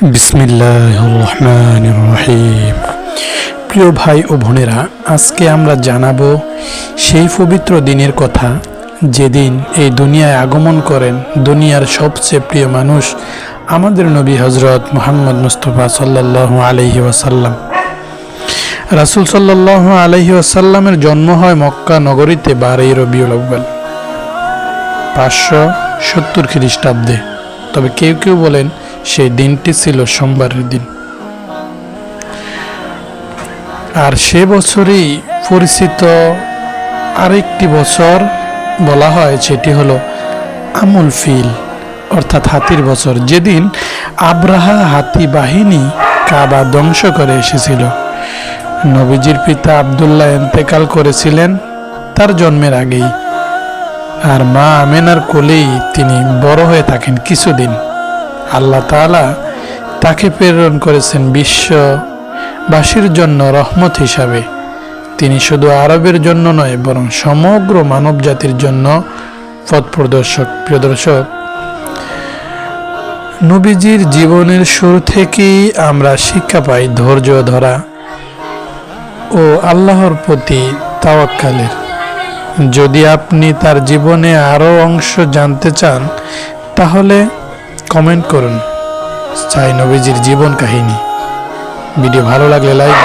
বিসমিল্লাহ রহমান রহিম। প্রিয় ভাই ও বোনেরা, আজকে আমরা জানাব সেই পবিত্র দিনের কথা, যেদিন এই দুনিয়ায় আগমন করেন দুনিয়ার সবচেয়ে প্রিয় মানুষ আমাদের নবী হজরত মোহাম্মদ মুস্তফা সাল্লাহ আলহি ওয়াসাল্লাম। রাসুল সাল্লাহ আলহি ওয়াসাল্লামের জন্ম হয় মক্কা নগরীতে বারোই রবিউল আউ্বাল পাঁচশো সত্তর খ্রিস্টাব্দে। তবে কেউ কেউ বলেন সেই দিনটি ছিল সোমবারের দিন। আর সে বছরই পরিচিত আরেকটি বছর বলা হয়, সেটি হলো আমুল ফিল, অর্থাৎ হাতির বছর। যেদিন আব্রাহা হাতি বাহিনী কাবা ধ্বংস করে এসেছিল। নবীজির পিতা আবদুল্লাহ এন্তেকাল করেছিলেন তার জন্মের আগেই। আর মা আমেনার কোলেই তিনি বড় হয়ে থাকেন কিছুদিন। আল্লাহ তাআলা তাকে প্রেরণ করেছেন বিশ্ববাসীর জন্য রহমত হিসাবে। তিনি শুধু আরবের জন্য নয়, বরং সমগ্র মানব জাতির জন্য পথ প্রদর্শক প্রিয় দর্শক, নবীজির জীবনের শুরু থেকেই আমরা শিক্ষা পাই ধৈর্য ধরা ও আল্লাহর প্রতি তাওয়াক্কালের। যদি আপনি তার জীবনে আরও অংশ জানতে চান, তাহলে কমেন্ট করুন। চাই নবীজির জীবন কাহিনী। ভিডিও ভালো লাগলে লাইক